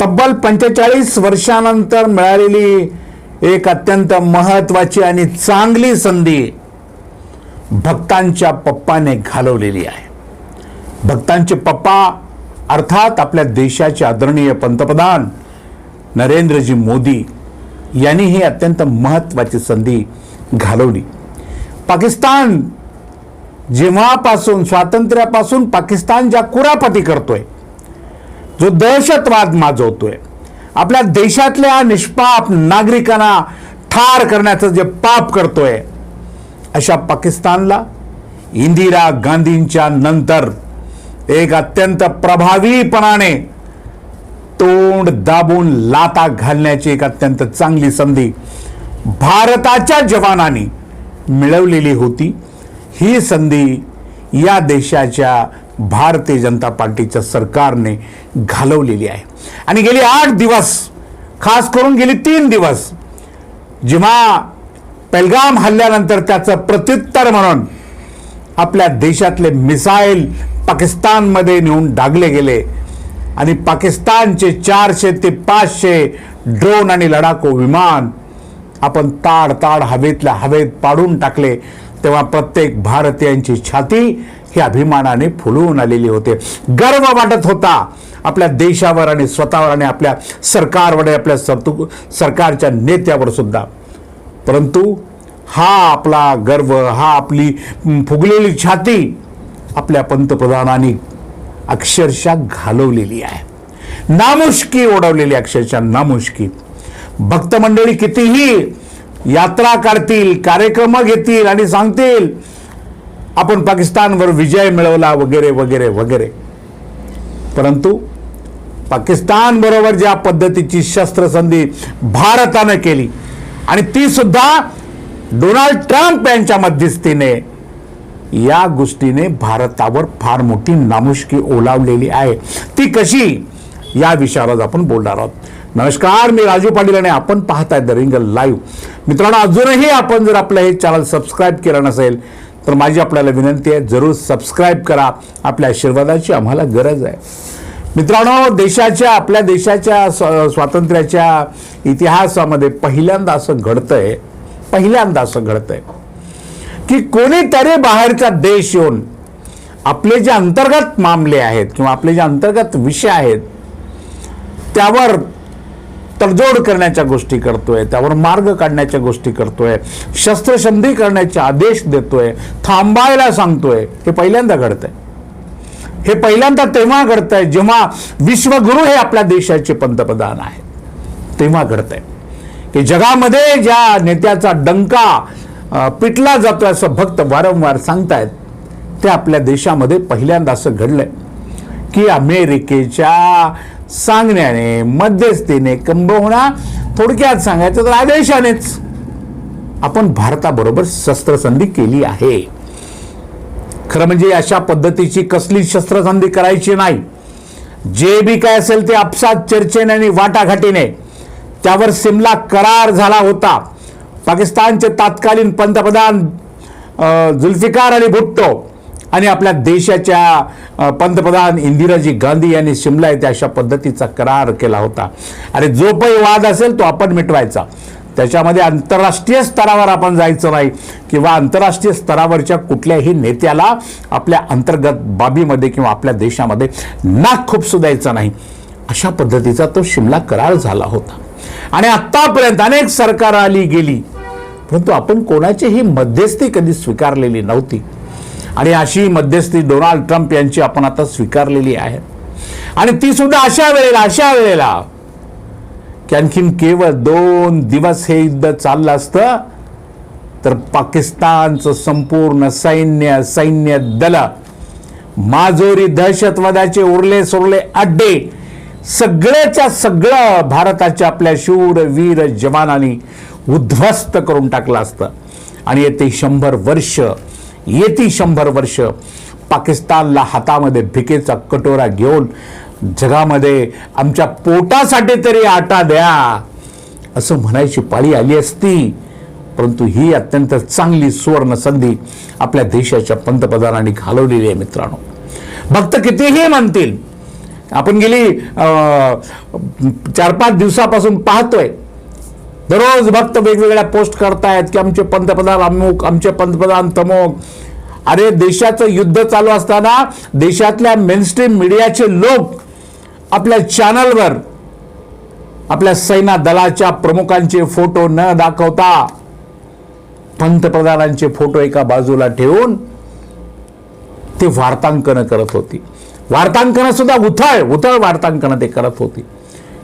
तब्बल पंचेचाळीस वर्षानंतर मिळालेली एक अत्यंत महत्वाची आणि चांगली संधी भक्तांच्या पप्पाने घालवलेली आहे. भक्तांचे पप्पा अर्थात आपल्या देशाचे आदरणीय पंतप्रधान नरेंद्रजी मोदी यांनी ही अत्यंत महत्वाची संधी घालवली. पाकिस्तान जेव्हापासून स्वातंत्र्यापासून पाकिस्तान ज्या कुरापती करतोय जो दहशतवाद माजवतोय. आपल्या देशातल्या निष्पाप नागरिकांना ठार करण्याचं जे पाप करतोय अशा पाकिस्तानला इंदिरा गांधींच्या नंतर एक अत्यंत प्रभावीपणाने तोंड दाबून लाता घालण्याची एक अत्यंत चांगली संधी भारताच्या जवानांनी मिळवलेली होती. ही संधी या देशाच्या भारतीय जनता पार्टीच्या सरकारने घालवलेली आहे. आणि गेली आठ दिवस खास करून गेली तीन दिवस जेव्हा पेलगाम हल्ल्यानंतर त्याचं प्रत्युत्तर म्हणून आपल्या देशातले मिसाईल पाकिस्तानमध्ये नेऊन डागले गेले आणि पाकिस्तानचे चारशे ते पाचशे ड्रोन आणि लढाकू विमान आपण ताड ताड हवेतल्या हवेत पाडून टाकले तेव्हा प्रत्येक भारतीयांची छाती ही अभिमानाने फुलवून आलेली होते. गर्व वाटत होता. आपल्या देशावर आणि स्वतःवर आणि आपल्या सरकारवर आणि आपल्या सरतु सरकारच्या नेत्यावर सुद्धा. परंतु हा आपला गर्व हा आपली फुगलेली छाती आपल्या पंतप्रधानांनी अक्षरशः घालवलेली आहे. नामुष्की ओढवलेली अक्षरशः नामुष्की. भक्त मंडळी कितीही यात्रा काढतील कार्यक्रम घेतील आणि सांगतील आपण पाकिस्तानवर विजय मिळवला वगैरे वगैरे वगैरे. परंतु पाकिस्तानबरोबर ज्या पद्धतीची शस्त्रसंधी भारतानं केली आणि ती सुद्धा डोनाल्ड ट्रम्प यांच्या मध्यस्थीने या गोष्टीने भारतावर फार मोठी नामुष्की ओलावलेली आहे. ती कशी? या विषयावर आज आपण बोलणार आहोत. नमस्कार मी राजू पाटील आणि आपण पाहताय द रिंगल लाईव्ह. मित्रांनो अजूनही आपण जर आपलं हे चॅनल सबस्क्राईब केलं नसेल तर माझी आपल्याला विनंती आहे जरूर सबस्क्राईब करा. आपल्या आशीर्वादाची आम्हाला गरज आहे. मित्रांनो देशाच्या आपल्या देशाच्या स्व- स्वातंत्र्याच्या इतिहासामध्ये पहिल्यांदा असं घडतंय पहिल्यांदा असं घडतंय की कोणीतरी बाहेरचा देश येऊन आपले जे अंतर्गत मामले आहेत किंवा आपले जे अंतर्गत विषय आहेत त्यावर तडजोड करण्याच्या गोष्टी करतोय त्यावर मार्ग काढण्याच्या गोष्टी करतोय शस्त्रसंधी करण्याचे आदेश देतोय थांबायला सांगतोय. हे पहिल्यांदा घडतंय. हे पहिल्यांदा तेव्हा घडतंय जेव्हा विश्वगुरु हे आपल्या देशाचे पंतप्रधान आहेत. तेव्हा घडतंय. की जगामध्ये ज्या नेत्याचा डंका पिटला जातोय असं भक्त वारंवार सांगतायत ते आपल्या देशामध्ये पहिल्यांदा असं घडलंय. की अमेरिकेच्या सांगण्याने मध्यस्थीने किंबहुना थोडक्यात सांगायचं तर आदेशानेच आपण भारताबरोबर शस्त्रसंधी केली आहे. खरं म्हणजे अशा पद्धतीची कसली शस्त्रसंधी करायची नाही. जे बी काय असेल ते आपसात चर्चेने आणि वाटाघाटीने त्यावर सिमला करार झाला होता. पाकिस्तानचे तत्कालीन पंतप्रधान जुल्फिकार अली भुट्टो आणि आपल्या देशाच्या पंतप्रधान इंदिराजी गांधी यांनी शिमला येथे अशा पद्धतीचा करार केला होता. आणि जो काही वाद असेल तो आपण मिटवायचा. त्याच्यामध्ये आंतरराष्ट्रीय स्तरावर आपण जायचं नाही किंवा आंतरराष्ट्रीय स्तरावरच्या कुठल्याही नेत्याला आपल्या अंतर्गत बाबीमध्ये किंवा आपल्या देशामध्ये नाक खुपसू द्यायचा नाही. अशा पद्धतीचा तो शिमला करार झाला होता. आणि आत्तापर्यंत अनेक सरकार आली गेली. परंतु आपण कोणाचीही मध्यस्थी कधी स्वीकारलेली नव्हती. आणि अशी मध्यस्थी डोनाल्ड ट्रम्प यांची आपण आता स्वीकारलेली आहे. आणि ती सुद्धा अशा वेळेला अशा वेळेला की आणखीन केवळ दोन दिवस हे युद्ध चाललं असतं तर पाकिस्तानचं संपूर्ण सैन्य सैन्य दल माजोरी दहशतवादाचे उरले सोरले अड्डे सगळ्याच्या सगळं भारताच्या आपल्या शूर वीर जवानांनी उद्ध्वस्त करून टाकलं असतं. आणि येते शंभर वर्ष येती शंभर वर्ष. पाकिस्तानला हातामध्ये भिकेचा कटोरा घेऊन जगामध्ये आमच्या पोटासाठी तरी आटा द्या असं म्हणायची पाळी आली असती. परंतु ही अत्यंत चांगली सुवर्ण संधी आपल्या देशाच्या पंतप्रधानांनी घालवलेली आहे मित्रांनो. भक्त कितीही म्हणतील आपण गेली चार पाच दिवसापासून पाहतोय दररोज भक्त वेगवेगळ्या पोस्ट करतायत की आमचे पंतप्रधान अमुक आमचे पंतप्रधान तमुक अरे देशाचं युद्ध चालू असताना देशातल्या मेनस्ट्रीम मीडियाचे लोक आपल्या चॅनलवर आपल्या सैना दलाच्या प्रमुखांचे फोटो न दाखवता पंतप्रधानांचे फोटो एका बाजूला ठेवून ते वार्तांकन करत होती. वार्तांकन सुद्धा उथळ उथळ वार्तांकन ते करत होती.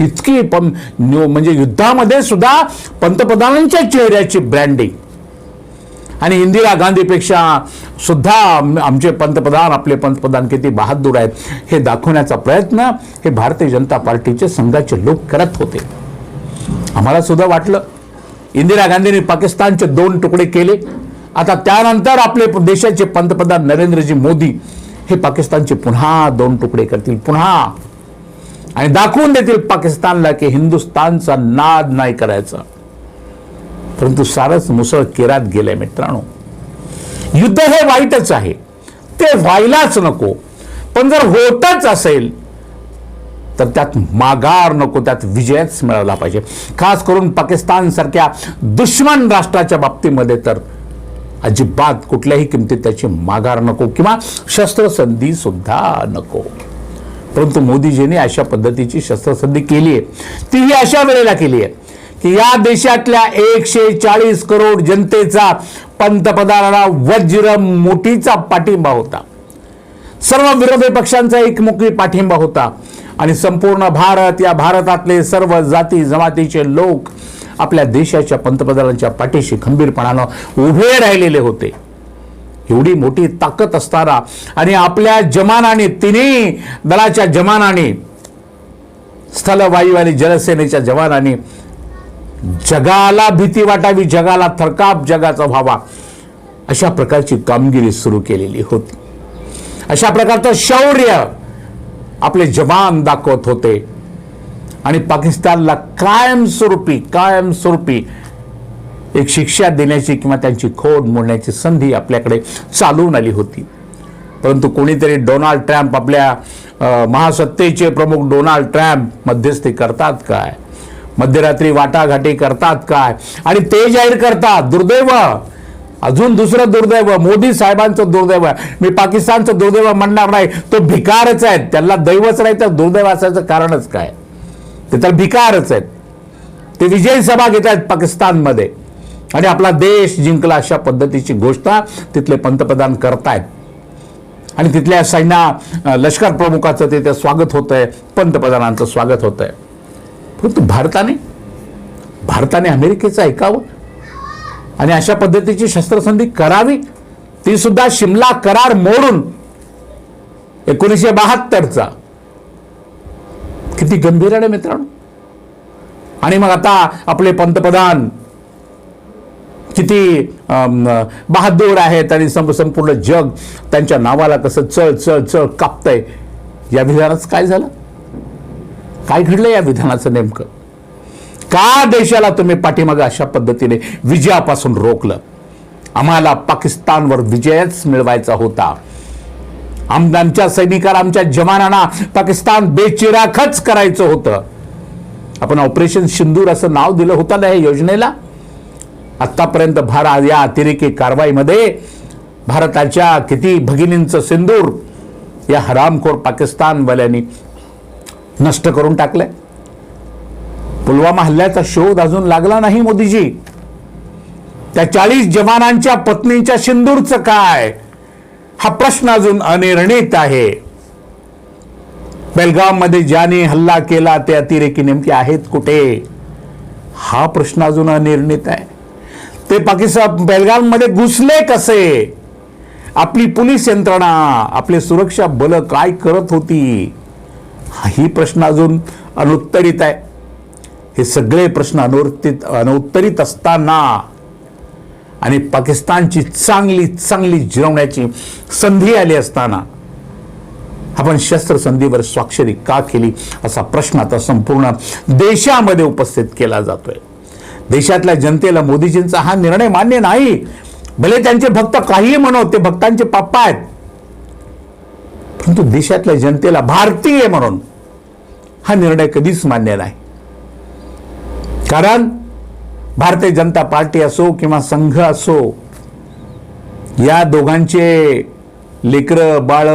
इतकी पण म्हणजे युद्धामध्ये सुद्धा पंतप्रधानांच्या चेहऱ्याची ब्रँडिंग आणि इंदिरा गांधीपेक्षा सुद्धा आमचे पंतप्रधान आपले पंतप्रधान किती बहादूर आहेत हे दाखवण्याचा प्रयत्न हे भारतीय जनता पार्टीचे संघाचे लोक करत होते. आम्हाला सुद्धा वाटलं. इंदिरा गांधींनी पाकिस्तानचे दोन तुकडे केले. आता त्यानंतर आपले देशाचे पंतप्रधान नरेंद्रजी मोदी हे पाकिस्तानचे पुन्हा दोन तुकडे करतील. पुन्हा. आणि दाखवून देतील पाकिस्तानला की हिंदुस्तानचा नाद नाही करायचा. परंतु सारच मुसळ केरात गेलंय मित्रांनो. युद्ध हे वाईटच आहे. ते व्हायलाच नको. पण जर होतच असेल तर त्यात माघार नको त्यात विजयच मिळाला पाहिजे. खास करून पाकिस्तान सारख्या दुश्मन राष्ट्राच्या बाबतीमध्ये तर अजिबात कुठल्याही किमतीत त्याची माघार नको किंवा शस्त्रसंधी सुद्धा नको. परंतु मोदीजींनी अशा पद्धतीची शस्त्रसंधी केली आहे. तीही अशा वेळेला केली आहे की या देशातल्या एकशे चाळीस करोड जनतेचा पंतप्रधानाला वज्र मोठीचा पाठिंबा होता. सर्व विरोधी पक्षांचा एकमुखी पाठिंबा होता. आणि संपूर्ण भारत या भारतातले सर्व जाती जमातीचे लोक आपल्या देशाच्या पंतप्रधानांच्या पाठीशी खंबीरपणानं उभे राहिलेले होते. एवढी मोठी ताकद असताना आणि आपल्या जमानाने तिन्ही दलाच्या जमानाने स्थल वायू आणि जलसेनेच्या जवानाने जगाला भीती वाटावी जगाला थरकाप जगाचा व्हावा अशा प्रकारची कामगिरी सुरू केलेली होती. अशा प्रकारचं शौर्य आपले जवान दाखवत होते. आणि पाकिस्तानला कायमस्वरूपी कायमस्वरूपी एक शिक्षा देण्याची किंवा त्यांची खोड मोडण्याची संधी आपल्याकडे चालून आली होती. परंतु कोणीतरी डोनाल्ड ट्रम्प आपल्या महासत्तेचे प्रमुख डोनाल्ड ट्रम्प मध्यस्थी करतात काय? मध्यरात्री वाटाघाटी करतात काय? आणि ते जाहीर करतात दुर्दैव. अजून दुसरं दुर्दैव मोदी साहेबांचं दुर्दैव. मी पाकिस्तानचं दुर्दैव म्हणणार नाही तो भिकारच आहे त्याला दैवच नाही तर दुर्दैव असायचं कारणच काय? ते तर भिकारच आहेत. ते विजयी सभा घेत आहेत पाकिस्तानमध्ये. आणि आपला देश जिंकला अशा पद्धतीची घोषणा तिथले पंतप्रधान करतायत. आणि तिथल्या सैन्या लष्कर प्रमुखाचं तिथे स्वागत होतं आहे पंतप्रधानांचं स्वागत होतं आहे फक्त भारताने भारताने अमेरिकेचं ऐकावं. आणि अशा पद्धतीची शस्त्रसंधी करावी. ती सुद्धा शिमला करार मोडून एकोणीसशे बहात्तरचा. किती गंभीर आहे मित्रांनो. आणि मग आता आपले पंतप्रधान किती बहादूर आहेत आणि सं- संपूर्ण जग त्यांच्या नावाला कसं चळ चळ चळ कापतंय. या विधानाचं काय झालं? काय घडलं या विधानाचं नेमकं? का देशाला तुम्ही पाठीमागे अशा पद्धतीने विजयापासून रोखलं? आम्हाला पाकिस्तानवर विजयच मिळवायचा होता. आम- आमच्या सैनिकाला आमच्या जवानांना पाकिस्तान बेचिराखच करायचं होतं. आपण ऑपरेशन सिंदूर असं नाव दिलं होतं ना या योजनेला? आतापर्यंत भारत या अतिरेकी कारवाईमध्ये भारताच्या किती भगिनींचं सिंदूर या हरामखोर पाकिस्तानवाल्यांनी नष्ट करून टाकलंय. पुलवामा हल्ल्याचा शोध अजून लागला नाही मोदीजी. त्या चाळीस जवानांच्या पत्नींच्या सिंदूरचं काय? हा प्रश्न अजून अनिर्णित आहे. बेलगावमध्ये ज्याने हल्ला केला ते अतिरेकी नेमके आहेत कुठे? हा प्रश्न अजून अनिर्णित आहे. ते पाकिस्तान बेलगाममध्ये घुसले कसे? आपली पोलीस यंत्रणा आपले सुरक्षा बल काय करत होती? हाही प्रश्न अजून अनुत्तरित आहे. हे सगळे प्रश्न अनुत्तरित अनुत्तरित असताना आणि पाकिस्तानची चांगली चांगली जिरवण्याची संधी आली असताना आपण शस्त्रसंधीवर स्वाक्षरी का केली असा प्रश्न आता संपूर्ण देशामध्ये उपस्थित केला जातोय. देशातल्या जनतेला मोदीजींचा हा निर्णय मान्य नाही. भले त्यांचे भक्त काहीही म्हणो ते भक्तांचे पप्पा आहेत. परंतु देशातल्या जनतेला भारतीय म्हणून हा निर्णय कधीच मान्य नाही. कारण भारतीय जनता पार्टी असो किंवा संघ असो या दोघांचे लेकरं बाळ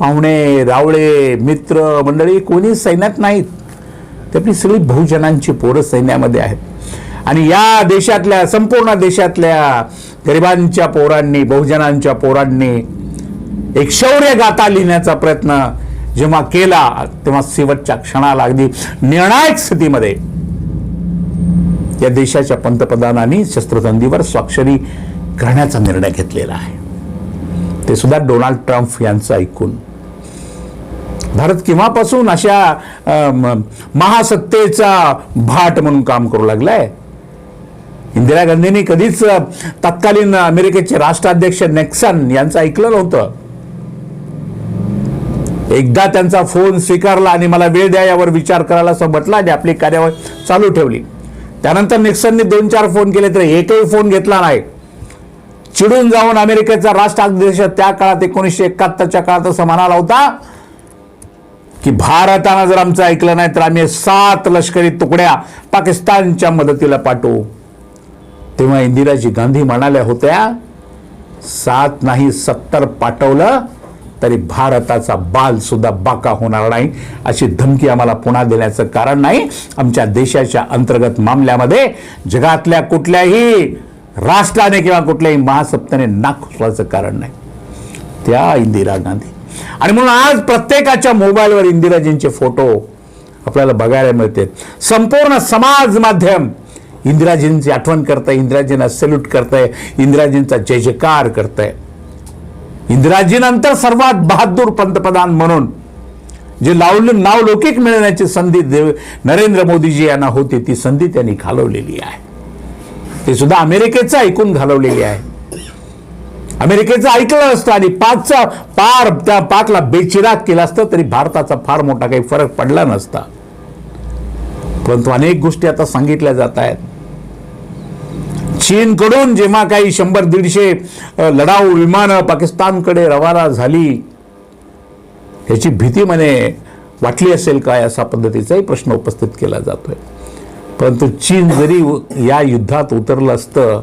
पाहुणे रावळे मित्र मंडळी कोणी सैन्यात नाहीत. ते आपली सगळी बहुजनांची पोरं सैन्यामध्ये आहेत. आणि या देशातल्या संपूर्ण देशातल्या गरिबांच्या पोरांनी बहुजनांच्या पोरांनी एक शौर्य गाथा लिहिण्याचा प्रयत्न जेव्हा केला तेव्हा शेवटच्या क्षणाला अगदी निर्णायक स्थितीमध्ये या देशाच्या पंतप्रधानांनी शस्त्रसंधीवर स्वाक्षरी करण्याचा निर्णय घेतलेला आहे. ते सुद्धा डोनाल्ड ट्रम्प यांचं ऐकून. भारत केव्हापासून अशा महासत्तेचा भाट म्हणून काम करू लागलाय. इंदिरा गांधींनी कधीच तत्कालीन अमेरिकेचे राष्ट्राध्यक्ष नेक्सन यांचं ऐकलं नव्हतं. एकदा त्यांचा फोन स्वीकारला आणि मला वेळ द्या यावर विचार करायला असं म्हटलं आणि आपली कार्यवाही चालू ठेवली. त्यानंतर निक्सनने दोन चार फोन केले तर एकही फोन घेतला नाही. चिडून जाऊन अमेरिकेचा राष्ट्राध्यक्ष त्या काळात एकोणीसशे एकाहत्तरच्या काळात असं म्हणाला होता की भारतानं जर आमचं ऐकलं नाही तर आम्ही सात लष्करी तुकड्या पाकिस्तानच्या मदतीला पाठवू. तेव्हा इंदिराजी गांधी म्हणाल्या होत्या सात नाही सत्तर पाठवलं तरी भारताचा बाल सुद्धा बाका होणार नाही. अशी धमकी आम्हाला पुन्हा देण्याचं कारण नाही. आमच्या देशाच्या अंतर्गत मामल्यामध्ये जगातल्या कुठल्याही राष्ट्राने किंवा कुठल्याही महासत्तेने नाक कारण नाही. त्या इंदिरा गांधी. आणि म्हणून आज प्रत्येकाच्या मोबाईलवर इंदिराजींचे फोटो आपल्याला बघायला मिळते. संपूर्ण समाज माध्यम इंदिराजींची आठवण करतंय इंदिराजींना सल्यूट करतंय इंदिराजींचा जय जयकार करतंय. इंदिराजीनंतर सर्वात बहादूर पंतप्रधान म्हणून जे लावलं नाव लौकिक मिळवण्याची संधी देव नरेंद्र मोदीजी यांना होती ती संधी त्यांनी घालवलेली आहे. ते सुद्धा अमेरिकेचं ऐकून घालवलेली आहे. अमेरिकेचं ऐकलं असतं आणि पाचचा पार त्या पाकला बेचिराग केला असतं तरी भारताचा फार मोठा काही फरक पडला नसता. परंतु अनेक गोष्टी आता सांगितल्या जात आहेत. चीनकडून जेव्हा काही शंभर दीडशे लढाऊ विमानं पाकिस्तानकडे रवाना झाली याची भीती म्हणे वाटली असेल काय असा पद्धतीचाही प्रश्न उपस्थित केला जातोय. परंतु चीन जरी या युद्धात उतरलं असतं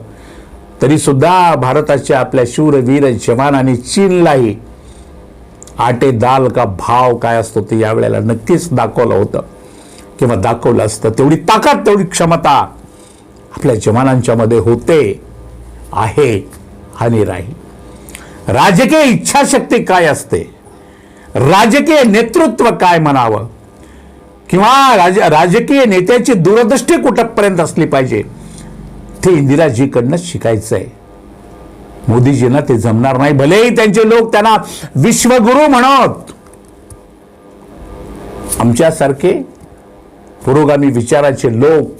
तरी सुद्धा भारताच्या आपल्या शूरवीर जवानांनी चीनलाही आटे दाल का भाव काय असतो ते यावेळेला नक्कीच दाखवलं होतं. किंवा दाखवलं असतं. तेवढी ताकद तेवढी क्षमता आपल्या जवानांच्यामध्ये होते आहे आणि राहील. राजकीय इच्छाशक्ती काय असते? राजकीय नेतृत्व काय म्हणावं? किंवा राज राजकीय नेत्याची दूरदृष्टी कुठपर्यंत असली पाहिजे? ते इंदिराजीकडनं शिकायचं आहे मोदीजींना ते जमणार नाही. भलेही त्यांचे लोक त्यांना विश्वगुरु म्हणत. आमच्यासारखे पुरोगामी विचाराचे लोक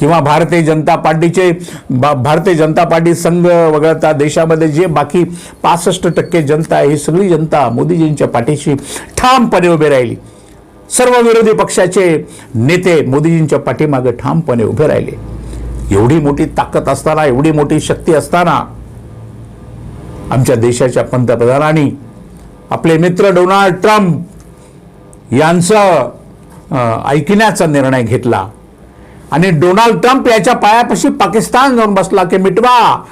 किंवा भारतीय जनता पार्टीचे भा- भारतीय जनता पार्टी संघ वगळता देशामध्ये जे बाकी पासष्ट टक्के जनता आहे ही सगळी जनता मोदीजींच्या पाठीशी ठामपणे उभे राहिली. सर्व विरोधी पक्षाचे नेते मोदीजींच्या पाठीमागे ठामपणे उभे राहिले. एवढी मोठी ताकद असताना एवढी मोठी शक्ती असताना आमच्या देशाच्या पंतप्रधानांनी आपले मित्र डोनाल्ड ट्रम्प यांचं ऐकण्याचा निर्णय घेतला. आणि डोनाल्ड ट्रम्प याच्या पायापाशी पाकिस्तान जाऊन बसला की मिटवा.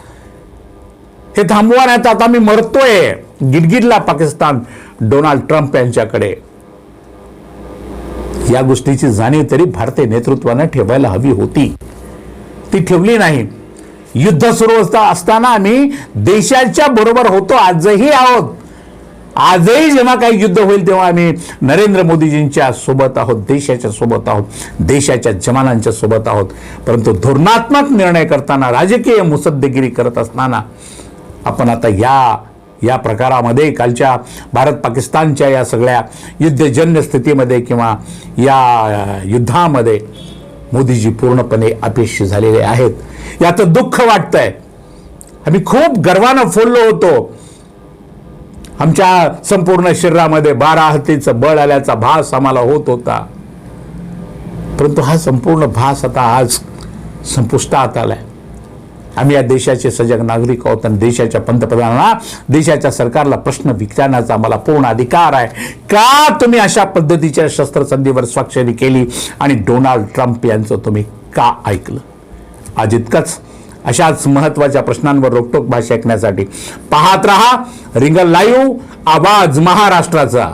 हे थांबवा नाही तर आता मी मरतोय. गिडगिडला पाकिस्तान डोनाल्ड ट्रम्प यांच्याकडे. या गोष्टीची जाणीव तरी भारतीय नेतृत्वानं ठेवायला हवी होती. ती ठेवली नाही. युद्ध सुरू असता असताना आम्ही देशाच्या बरोबर होतो आजही आहोत. आजही जेव्हा काही युद्ध होईल तेव्हा आम्ही नरेंद्र मोदीजींच्या सोबत आहोत देशाच्या सोबत आहोत देशाच्या जवानांच्या सोबत आहोत. परंतु धोरणात्मक निर्णय करताना राजकीय मुसद्देगिरी करत असताना आपण आता या या प्रकारामध्ये कालच्या भारत पाकिस्तानच्या या सगळ्या युद्धजन्य स्थितीमध्ये किंवा या युद्धामध्ये मोदीजी पूर्णपणे अपेक्षी झालेले आहेत. याचं दुःख वाटतंय. आम्ही खूप गर्वानं फोडलो होतो. आमच्या संपूर्ण शरीरामध्ये बारा हत्तीचं बळ आल्याचा भास आम्हाला होत होता. परंतु हा संपूर्ण भास आता आज संपुष्टात आलाय. आम्ही या देशाचे सजग नागरिक आहोत आणि देशाच्या पंतप्रधानांना देशाच्या सरकारला प्रश्न विचारण्याचा आम्हाला पूर्ण अधिकार आहे. का तुम्ही अशा पद्धतीच्या शस्त्रसंधीवर स्वाक्षरी केली आणि डोनाल्ड ट्रम्प यांचं तुम्ही का ऐकलं? आज इतकंच. अशाच महत्त्वाच्या प्रश्नांवर रोकटोक भाषा ऐकण्यासाठी. पाहत रहा रिंगल लाईव्ह आवाज महाराष्ट्राचा.